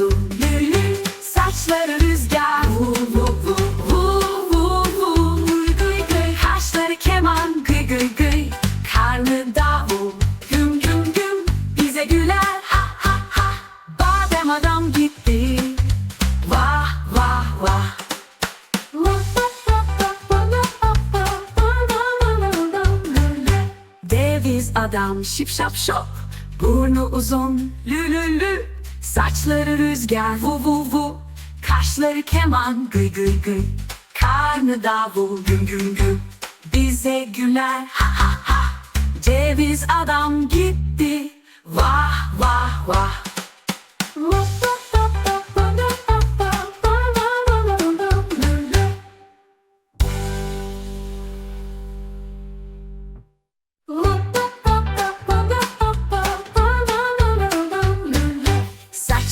u uzun lülü Saçları rüzgar. Vu vu vu vu vu vu. Gıy gıy Kaşları keman. Gıy gıy gıy. Karnı davul. Güm güm güm. Bize güler. Ha ha ha. Badem adam gitti. Vah vah vah. Deviz adam. Şip şap şop. Burnu uzun. Lü lü lü Saçları rüzgar vu vu vu. Kaşları keman gıy gıy gıy. Karnı davul güm güm güm. Bize güler ha ha ha. Ceviz adam gitti. Vah vah vah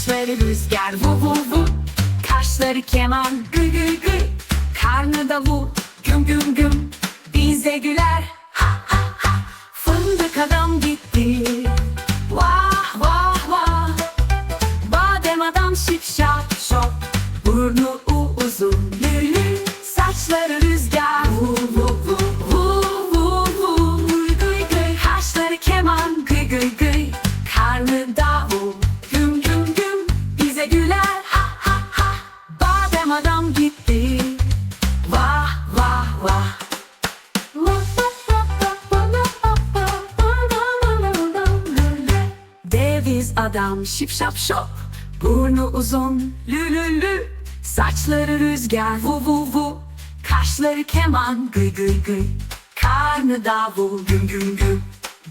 Saçları rüzgar vu vu vu. Kaşları keman gı gı gı. Karnı davul güm güm güm güler ha ha ha. Badem adam gitti. Vah vah vah. Deviz adam şip şap şop. Burnu uzun lü lü lü. Saçları rüzgar vu vu vu. Kaşları keman gıy gıy gıy. Karnı davul güm güm güm.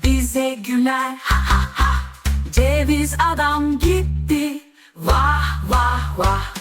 Bize güler ha ha ha. Ceviz adam gitti Vah vah vah